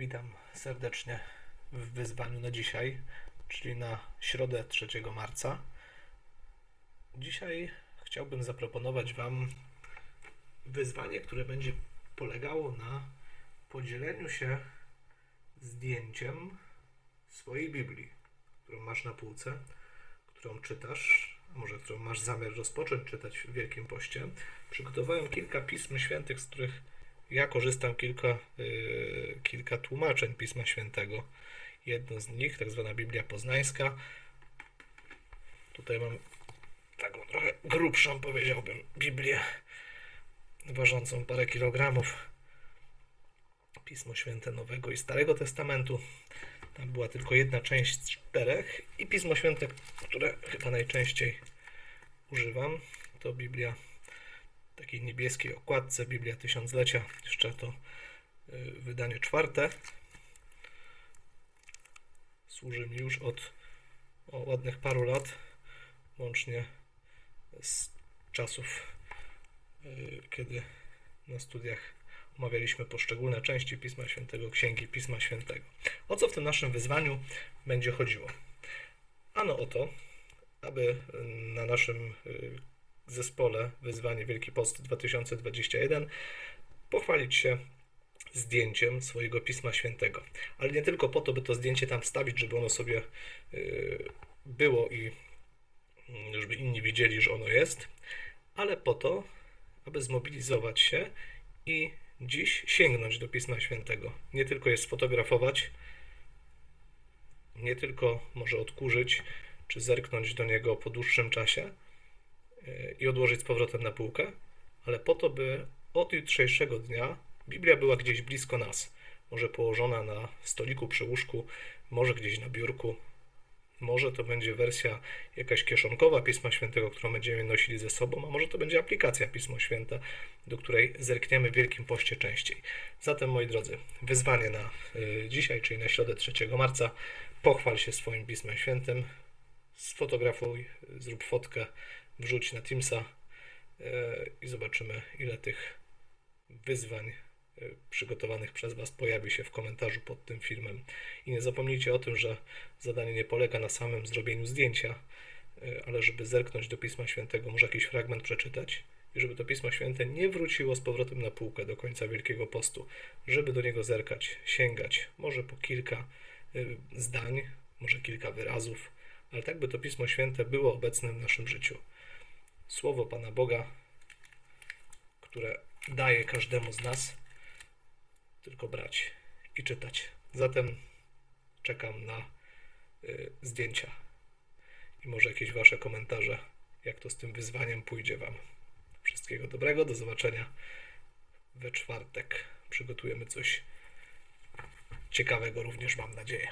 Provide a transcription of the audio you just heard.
Witam serdecznie w wyzwaniu na dzisiaj, czyli na środę 3 marca. Dzisiaj chciałbym zaproponować Wam wyzwanie, które będzie polegało na podzieleniu się zdjęciem swojej Biblii, którą masz na półce, którą czytasz, a może którą masz zamiar rozpocząć czytać w Wielkim Poście. Przygotowałem kilka pism świętych, z których ja korzystam kilka, yy, kilka tłumaczeń Pisma Świętego. Jedno z nich, tak zwana Biblia Poznańska. Tutaj mam taką trochę grubszą, powiedziałbym, Biblię, ważącą parę kilogramów. Pismo Święte Nowego i Starego Testamentu. Tam była tylko jedna część z czterech. I Pismo Święte, które chyba najczęściej używam, to Biblia w takiej niebieskiej okładce, Biblia Tysiąclecia. Jeszcze to wydanie czwarte. Służy mi już od o, ładnych paru lat, łącznie z czasów, y, kiedy na studiach omawialiśmy poszczególne części Pisma Świętego, księgi Pisma Świętego. O co w tym naszym wyzwaniu będzie chodziło? Ano o to, aby na naszym y, zespole Wyzwanie Wielki Post 2021 pochwalić się zdjęciem swojego Pisma Świętego. Ale nie tylko po to, by to zdjęcie tam wstawić, żeby ono sobie y, było i mm, żeby inni widzieli, że ono jest, ale po to, aby zmobilizować się i dziś sięgnąć do Pisma Świętego. Nie tylko je sfotografować, nie tylko może odkurzyć, czy zerknąć do niego po dłuższym czasie yy, i odłożyć z powrotem na półkę, ale po to, by od jutrzejszego dnia Biblia była gdzieś blisko nas. Może położona na stoliku przy łóżku, może gdzieś na biurku, może to będzie wersja jakaś kieszonkowa Pisma Świętego, którą będziemy nosili ze sobą, a może to będzie aplikacja Pismo Święte, do której zerkniemy w Wielkim Poście częściej. Zatem, moi drodzy, wyzwanie na y, dzisiaj, czyli na środę 3 marca. Pochwal się swoim Pismem Świętym, sfotografuj, zrób fotkę, wrzuć na Teamsa y, i zobaczymy, ile tych wyzwań przygotowanych przez Was pojawi się w komentarzu pod tym filmem. I nie zapomnijcie o tym, że zadanie nie polega na samym zrobieniu zdjęcia, y, ale żeby zerknąć do Pisma Świętego, może jakiś fragment przeczytać i żeby to Pismo Święte nie wróciło z powrotem na półkę do końca Wielkiego Postu, żeby do niego zerkać, sięgać, może po kilka y, zdań, może kilka wyrazów, ale tak by to Pismo Święte było obecne w naszym życiu. Słowo Pana Boga, które daje każdemu z nas, tylko brać i czytać. Zatem czekam na y, zdjęcia i może jakieś Wasze komentarze, jak to z tym wyzwaniem pójdzie Wam. Wszystkiego dobrego, do zobaczenia we czwartek. Przygotujemy coś ciekawego również, mam nadzieję.